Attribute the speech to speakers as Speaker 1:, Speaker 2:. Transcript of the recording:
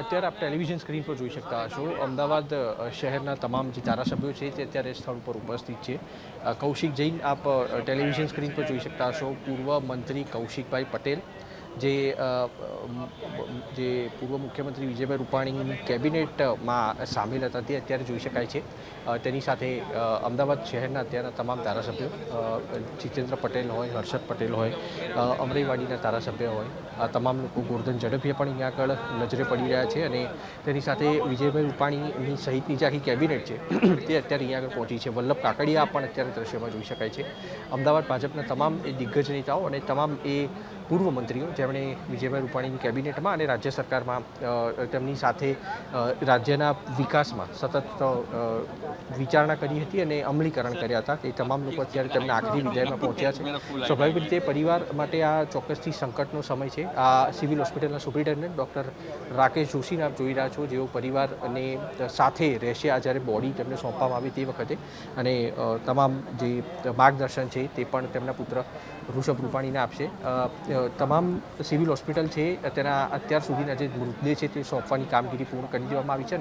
Speaker 1: અત્યારે આપ television screen પર જોઈ શકતા હશો. અમદાવાદ શહેરના તમામ જે ધારાસભ્યો છે તે અત્યારે સ્થળ પર ઉપસ્થિત છે. કૌશિક જૈન આપ ટેલિવિઝન સ્ક્રીન પર જોઈ શકતા હશો. પૂર્વ મંત્રી કૌશિકભાઈ પટેલ જે જે પૂર્વ મુખ્યમંત્રી વિજયભાઈ રૂપાણીની કેબિનેટમાં સામેલ હતા તે અત્યારે જોઈ શકાય છે. તેની સાથે અમદાવાદ શહેરના અત્યારના તમામ ધારાસભ્યો જીતેન્દ્ર પટેલ હોય, હર્ષદ પટેલ હોય અમરેવાડીના ધારાસભ્ય હોય, આ તમામ લોકો ગોરધન ઝડપીએ પણ અહીંયા આગળ નજરે પડી રહ્યા છે અને તેની સાથે વિજયભાઈ રૂપાણીની સહિતની જે આખી કેબિનેટ છે, તે અત્યારે અહીંયા આગળ પહોંચી છે. વલ્લભ કાકડિયા પણ અત્યારે દ્રશ્યમાં જોઈ શકાય છે. અમદાવાદ ભાજપના તમામ એ દિગ્ગજ નેતાઓ અને તમામ એ પૂર્વ મંત્રીઓ જેમણે વિજયભાઈ રૂપાણીની કેબિનેટમાં અને રાજ્ય સરકારમાં તેમની સાથે રાજ્યના વિકાસમાં સતત વિચારણા કરી હતી અને અમલીકરણ કર્યા હતા તે તમામ લોકો અત્યારે તેમના આખરી વિદાયમાં પહોંચ્યા છે. સ્વાભાવિક રીતે પરિવાર માટે આ ચોક્કસથી સંકટનો સમય છે. આ સિવિલ હોસ્પિટલના સુપ્રિન્ટેન્ડન્ટ ડૉક્ટર રાકેશ જોશીને આપ જોઈ રહ્યા છો જેઓ પરિવારને સાથે રહેશે આ જ્યારે બોડી તેમને સોંપવામાં આવી તે વખતે. અને તમામ જે માર્ગદર્શન છે તે પણ તેમના પુત્ર ઋષભ રૂપાણીને આપશે. તમામ સિવિલ હોસ્પિટલ છે તેના અત્યાર સુધીના જે મૃતદેહ છે, તે સોંપવાની કામગીરી પૂર્ણ કરી દેવામાં આવી છે અને